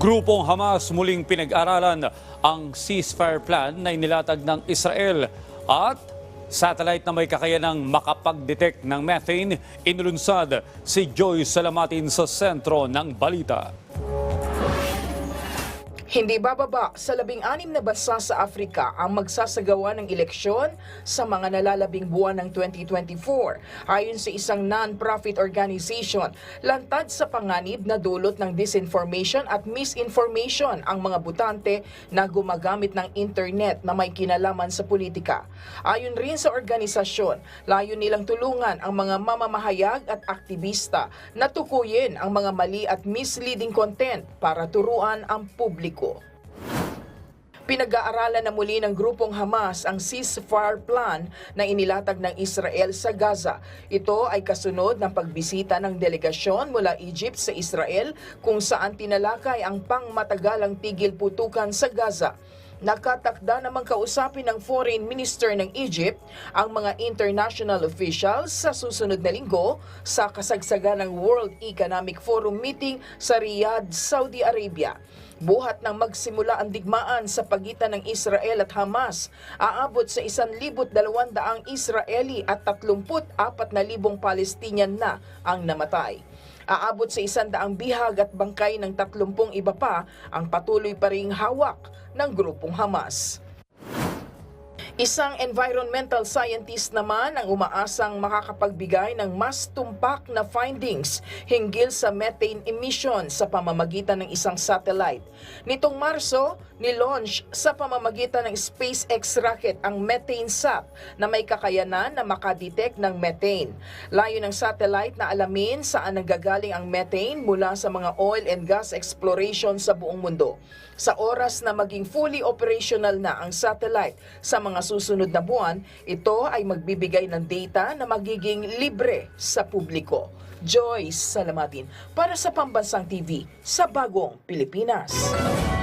Grupong Hamas muling pinag-aralan ang ceasefire plan na inilatag ng Israel at satellite na may kakayanang makapag-detect ng methane inulunsad si Joy Salamatin sa sentro ng balita. Hindi bababa sa labing-anim na bansa sa Afrika ang magsasagawa ng eleksyon sa mga nalalabing buwan ng 2024 ayon sa isang non-profit organization. Lantad sa panganib na dulot ng disinformation at misinformation ang mga butante na gumagamit ng internet na may kinalaman sa politika. Ayon rin sa organisasyon, layo nilang tulungan ang mga mamamahayag at aktivista na tukuyin ang mga mali at misleading content para turuan ang publiko. Pinag-aaralan na muli ng grupong Hamas ang ceasefire plan na inilatag ng Israel sa Gaza. Ito ay kasunod ng pagbisita ng delegasyon mula Egypt sa Israel kung saan tinalakay ang pangmatagalang tigil putukan sa Gaza. Nakatakda namang kausapin ng Foreign Minister ng Egypt ang mga international officials sa susunod na linggo sa kasagsagan ng World Economic Forum meeting sa Riyadh, Saudi Arabia. Buhat ng magsimula ang digmaan sa pagitan ng Israel at Hamas, aabot sa 1,200 Israeli at 34,000 Palestinian na ang namatay. Aabot sa isandaang bihag at bangkay ng 30 iba pa ang patuloy pa ring hawak ng grupong Hamas. Isang environmental scientist naman ang umaasang makakapagbigay ng mas tumpak na findings hinggil sa methane emission sa pamamagitan ng isang satellite. Nitong Marso, nilaunch sa pamamagitan ng SpaceX rocket ang MethaneSat na may kakayanan na makadetect ng methane. Layo ng satellite na alamin saan nanggagaling ang methane mula sa mga oil and gas exploration sa buong mundo. Sa oras na maging fully operational na ang satellite sa mga susunod na buwan, ito ay magbibigay ng data na magiging libre sa publiko. Joyce Salamatin para sa Pambansang TV sa Bagong Pilipinas.